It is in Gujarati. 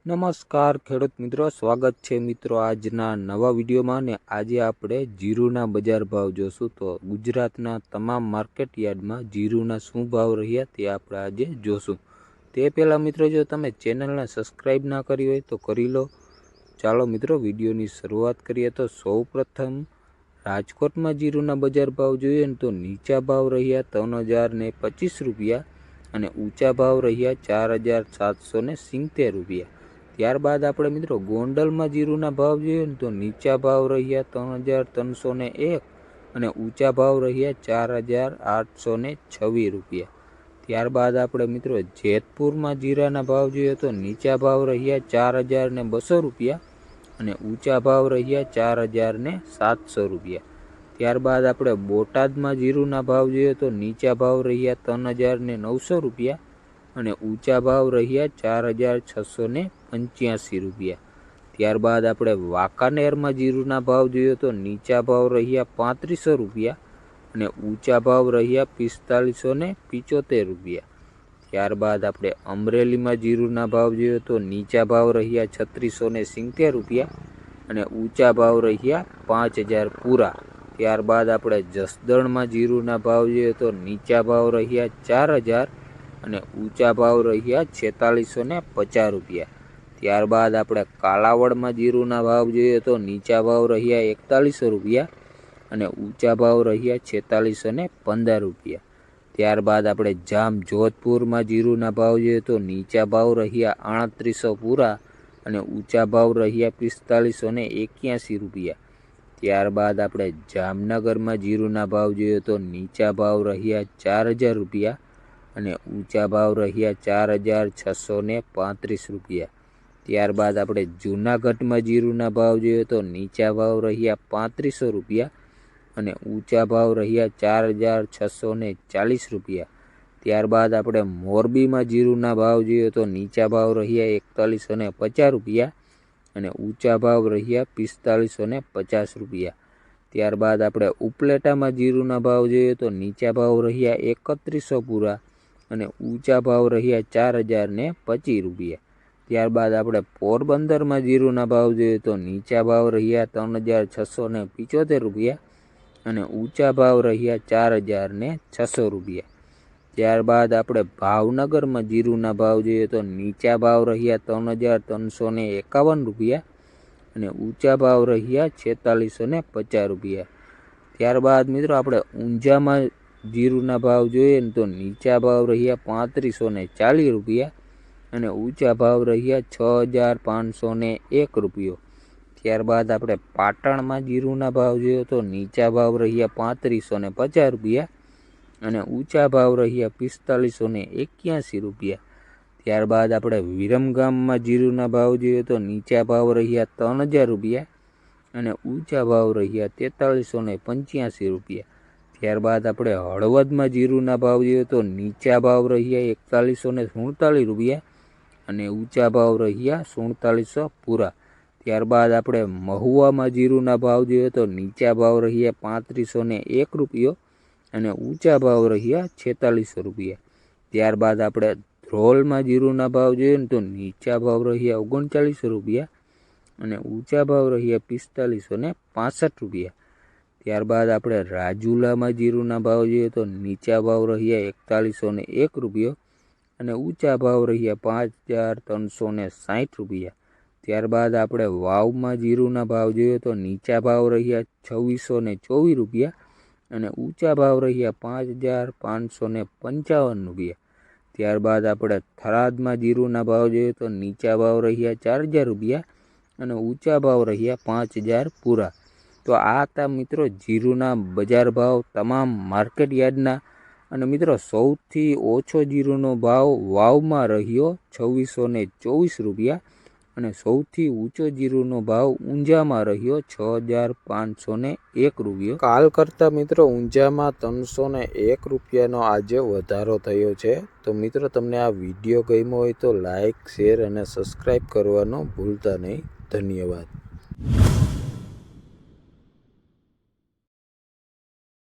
નમસ્કાર ખેડૂત મિત્રો, સ્વાગત છે મિત્રો આજના નવા વિડીયોમાં ને આજે આપણે જીરુના બજાર ભાવ જોશું. તો ગુજરાતના તમામ માર્કેટ યાર્ડમાં જીરુના શું ભાવ રહ્યા તે આપણે આજે જોશું. તે પહેલાં મિત્રો, જો તમે ચેનલને સબસ્ક્રાઈબ ના કરી હોય તો કરી લો. ચાલો મિત્રો, વિડીયોની શરૂઆત કરીએ. તો સૌ પ્રથમ રાજકોટમાં જીરુના બજાર ભાવ જોઈએ ને તો નીચા ભાવ રહ્યા ત્રણ હજાર ને પચીસ રૂપિયા અને ઊંચા ભાવ રહ્યા ચાર હજાર સાતસો ને સિત્તેર રૂપિયા. ત્યારબાદ આપણે મિત્રો ગોંડલમાં જીરુના ભાવ જોઈએ ને તો નીચા ભાવ રહ્યા ત્રણ હજાર ત્રણસો ને એક અને ઊંચા ભાવ રહ્યા ચાર હજાર આઠસો ને છવ્વીસ રૂપિયા. ત્યારબાદ આપણે મિત્રો જેતપુરમાં જીરાના ભાવ જોઈએ તો નીચા ભાવ રહ્યા ચાર હજાર ને બસો રૂપિયા અને ઊંચા ભાવ રહ્યા ચાર હજાર ને સાતસો રૂપિયા. ત્યારબાદ આપણે બોટાદમાં જીરુના ભાવ જોઈએ તો નીચા ભાવ રહ્યા ત્રણ હજાર ને નવસો રૂપિયા અને ઊંચા ભાવ રહ્યા ચાર હજાર છસો ને પંચ્યાસી રૂપિયા. ત્યારબાદ આપણે વાંકાનેરમાં જીરુના ભાવ જોઈએ તો નીચા ભાવ રહ્યા પાંત્રીસો રૂપિયા અને ઊંચા ભાવ રહ્યા પિસ્તાલીસો ને પિચોતેર રૂપિયા. ત્યારબાદ આપણે અમરેલીમાં જીરુના ભાવ જોઈએ તો નીચા ભાવ રહ્યા છત્રીસો ને સિત્તેર રૂપિયા અને ઊંચા ભાવ રહ્યા પાંચ હજાર પૂરા. ત્યારબાદ આપણે જસદણમાં જીરુના ભાવ જોઈએ તો નીચા ભાવ રહ્યા ચાર હજાર અને ઊંચા ભાવ રહ્યા છેતાલીસો ને પચાસ રૂપિયા. ત્યારબાદ આપણે કાલાવડમાં જીરુના ભાવ જોઈએ તો નીચા ભાવ રહ્યા એકતાલીસો રૂપિયા અને ઊંચા ભાવ રહ્યા છેતાલીસો ને પંદર રૂપિયા. ત્યારબાદ આપણે જામ જોધપુરમાં જીરુના ભાવ જોઈએ તો નીચા ભાવ રહ્યા આડત્રીસો પૂરા અને ઊંચા ભાવ રહ્યા પિસ્તાલીસો ને એક્યાસી રૂપિયા. ત્યારબાદ આપણે જામનગરમાં જીરુના ભાવ જોઈએ તો નીચા ભાવ રહ્યા ચાર હજાર રૂપિયા અને ઊંચા ભાવ રહ્યા ચાર હજાર છસો ને પાંત્રીસ રૂપિયા. ત્યારબાદ આપણે જૂનાગઢમાં જીરુના ભાવ જોઈએ તો નીચા ભાવ રહ્યા પાંત્રીસો રૂપિયા અને ઊંચા ભાવ રહ્યા ચાર હજાર છસો ને ચાલીસ રૂપિયા. ત્યારબાદ આપણે મોરબીમાં જીરુના ભાવ જોઈએ તો નીચા ભાવ રહ્યા એકતાલીસો ને પચાસ રૂપિયા અને ઊંચા ભાવ રહ્યા પિસ્તાલીસો ને પચાસ રૂપિયા. ત્યારબાદ આપણે ઉપલેટામાં જીરુના ભાવ જોઈએ તો નીચા ભાવ રહ્યા એકત્રીસો પૂરા અને ઊંચા ભાવ રહ્યા ચાર હજાર ને પચીસ રૂપિયા. ત્યારબાદ આપણે પોરબંદરમાં જીરુના ભાવ જોઈએ તો નીચા ભાવ રહ્યા ત્રણ હજાર છસો ને પિચોતેર રૂપિયા અને ઊંચા ભાવ રહ્યા ચાર હજાર ને છસો રૂપિયા. ત્યારબાદ આપણે ભાવનગરમાં જીરુના ભાવ જોઈએ તો નીચા ભાવ રહ્યા ત્રણ હજાર ત્રણસો ને એકાવન રૂપિયા અને ઊંચા ભાવ રહ્યા છેતાલીસો ને પચાસ રૂપિયા. ત્યારબાદ મિત્રો આપણે ઊંઝામાં જીરુના ભાવ જોઈએ ને તો નીચા ભાવ રહ્યા પાંત્રીસો ને ચાલીસ રૂપિયા અને ઊંચા ભાવ રહ્યા છ હજાર પાંચસો ને એક રૂપિયો. ત્યારબાદ આપણે પાટણમાં જીરુના ભાવ જોયો તો નીચા ભાવ રહ્યા પાંત્રીસો ને પચાસ રૂપિયા અને ઊંચા ભાવ રહ્યા પિસ્તાલીસો ને એક્યાસી રૂપિયા. ત્યારબાદ આપણે વિરમગામમાં જીરુના ભાવ જોઈએ તો નીચા ભાવ રહ્યા ત્રણ હજાર રૂપિયા અને ઊંચા ભાવ રહ્યા તેતાલીસો ને પંચ્યાસી રૂપિયા. ત્યારબાદ આપણે હળવદમાં જીરુના ભાવ જોઈએ તો નીચા ભાવ રહ્યા એકતાલીસો ને સુડતાલીસ રૂપિયા અને ઊંચા ભાવ રહ્યા સુડતાલીસો પૂરા. ત્યારબાદ આપણે મહુવામાં જીરુના ભાવ જોઈએ તો નીચા ભાવ રહ્યા પાંત્રીસો ને એક રૂપિયો અને ઊંચા ભાવ રહ્યા છેતાલીસો રૂપિયા. ત્યારબાદ આપણે ધ્રોલમાં જીરુના ભાવ જોઈએ ને તો નીચા ભાવ રહ્યા ઓગણચાલીસો રૂપિયા અને ઊંચા ભાવ રહ્યા પિસ્તાલીસો ને પાસઠ રૂપિયા. ત્યારબાદ આપણે રાજુલામાં જીરુના ભાવ જોઈએ તો નીચા ભાવ રહ્યા એકતાલીસો ને એક રૂપિયો અને ઊંચા ભાવ રહ્યા પાંચ હજાર ત્રણસો ને સાઠ રૂપિયા. ત્યારબાદ આપણે વાવમાં જીરુના ભાવ જોઈએ તો નીચા ભાવ રહ્યા છવ્વીસો ને ચોવીસ રૂપિયા અને ઊંચા ભાવ રહ્યા પાંચ હજાર પાંચસો ને પંચાવન રૂપિયા. ત્યારબાદ આપણે થરાદમાં જીરુના ભાવ જોઈએ તો નીચા ભાવ રહ્યા ચાર હજાર રૂપિયા અને ઊંચા ભાવ રહ્યા પાંચ હજાર પૂરા. તો આ હતા મિત્રો જીરુના બજાર ભાવ તમામ માર્કેટ યાર્ડના અને મિત્રો, સૌથી ઓછો જીરુનો ભાવ વાવમાં રહ્યો છવ્વીસો ને ચોવીસ રૂપિયા અને સૌથી ઊંચો જીરુનો ભાવ ઊંઝામાં રહ્યો છ હજાર પાંચસો ને એક રૂપિયો. કાલ કરતાં મિત્રો, ઊંઝામાં ત્રણસો ને એક રૂપિયાનો આજે વધારો થયો છે. તો મિત્રો, તમને આ વીડિયો ગમ્યો હોય તો લાઇક શેર અને સબસ્ક્રાઈબ કરવાનો ભૂલતા નહીં. ધન્યવાદ.